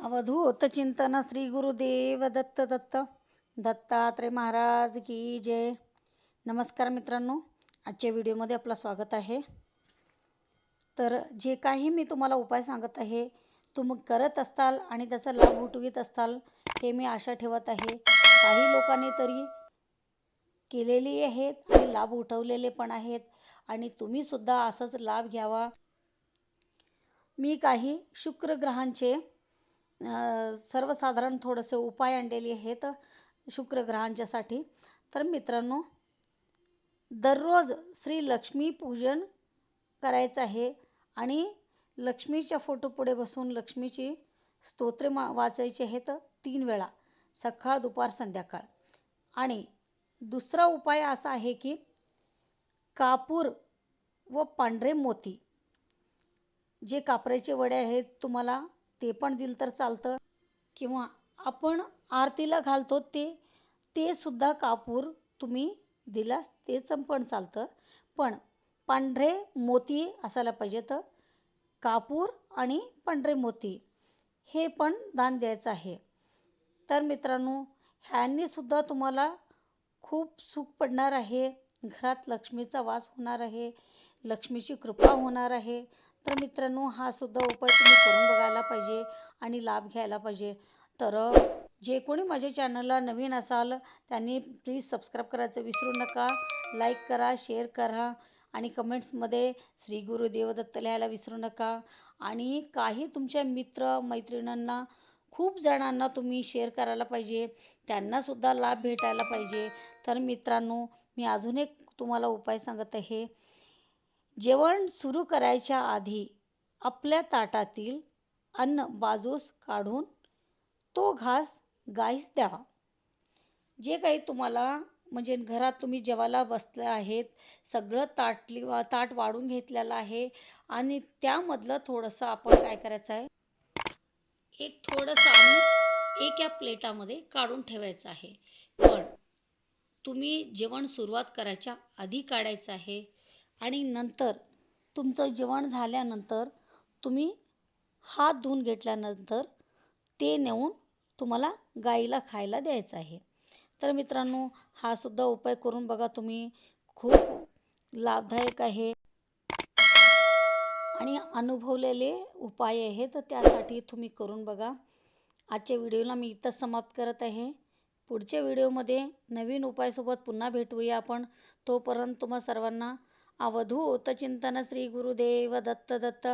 अवधूत चिंतन श्री गुरुदेव दत्त दत्त. दत्तात्रय महाराज की जय. नमस्कार मित्रांनो आजच्या व्हिडिओमध्ये आपलं स्वागत आहे. तर जे काही मी तुम्हाला उपाय सांगत आहे तुम्ही करत असताल आणि त्याचा लाभ उठवीत असताल हे मी आशा ठेवत आहे. काही लोकांनी तरी केलेली आहेत आणि लाभ उठवलेले पण आहेत आणि तुम्ही सुद्धा असंच लाभ घ्यावा. मी काही शुक्र ग्रहांचे सर्वसाधारण थोडेसे उपाय आणलेले आहेत शुक्र ग्रहांच्यासाठी तर मित्रांनो दररोज श्री लक्ष्मी पूजन करायचं आहे आणि लक्ष्मीच्या फोटो पुढे बसून लक्ष्मीची स्तोत्रे मा वाचायची आहेत तीन वेळा सकाळ दुपार संध्याकाळ. आणि दुसरा उपाय असा आहे की कापूर व पांढरे मोती. जे कापराचे वडे आहेत तुम्हाला ते पण दिलं तर चालतं. किंवा आपण आरतीला घालतो ते ते सुद्धा कापूर तुम्ही दिलास तेच पण चालतं. पण पांढरे मोती असायला पाहिजेत. कापूर आणि पांढरे मोती हे पण दान द्यायचं आहे. तर मित्रांनो ह्यांनी सुद्धा तुम्हाला खूप सुख पडणार आहे. घरात लक्ष्मीचा वास होणार आहे. लक्ष्मीची कृपा होणार आहे. तर मित्रांनो हा सुद्धा उपाय तुम्ही करून बघायला पाहिजे आणि लाभ घ्यायला पाहिजे. तर जे कोणी माझ्या चॅनलला नवीन असाल त्यांनी प्लीज सबस्क्राईब करायचं विसरू नका. लाईक करा शेअर करा आणि कमेंट्समध्ये श्री गुरुदेव दत्त लिहायला विसरू नका. आणि काही तुमच्या मित्र मैत्रिणींना खूप जणांना तुम्ही शेअर करायला पाहिजे. त्यांनासुद्धा लाभ भेटायला पाहिजे. तर मित्रांनो मी अजून एक तुम्हाला उपाय सांगत आहे. जेवण सुरू करायच्या आधी आपल्या ताटातील अन्न बाजूस काढून तो घास गाईस द्यावा. जे काही तुम्हाला म्हणजे घरात तुम्ही जेवायला बसले आहेत सगळं ताटली ताट वाढून घेतलेलं आहे आणि त्यामधलं थोडंसं आपण काय करायचं आहे? एक थोडंसं अन्न एक या प्लेटामध्ये काढून ठेवायचं आहे. पण तुम्ही जेवण सुरुवात करायच्या आधी काढायचं आहे. आणि नंतर तुमचं जेवण झाल्यानंतर तुम्ही हात धुवून घेतल्यानंतर ते नेऊन तुम्हाला गाईला खायला द्यायचं आहे. तर मित्रांनो हा सुद्धा उपाय करून बघा तुम्ही. खूप लाभदायक आहे. आणि अनुभवलेले उपाय आहेत तर त्यासाठी तुम्ही करून बघा. आजच्या व्हिडिओला मी इथंच समाप्त करत आहे. पुढच्या व्हिडिओमध्ये नवीन उपायासोबत पुन्हा भेटूया आपण. तोपर्यंत तुम्हा सर्वांना अवधूत चिंतन श्री गुरुदेव दत्त दत्त.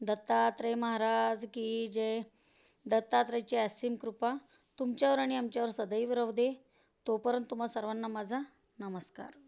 दत्तात्रय महाराज की जय. दत्तात्रयची असीम कृपा तुमच्यावर आणि आमच्यावर सदैव राहू दे. तोपर्यंत तुम्हा सर्वांना माझा नमस्कार.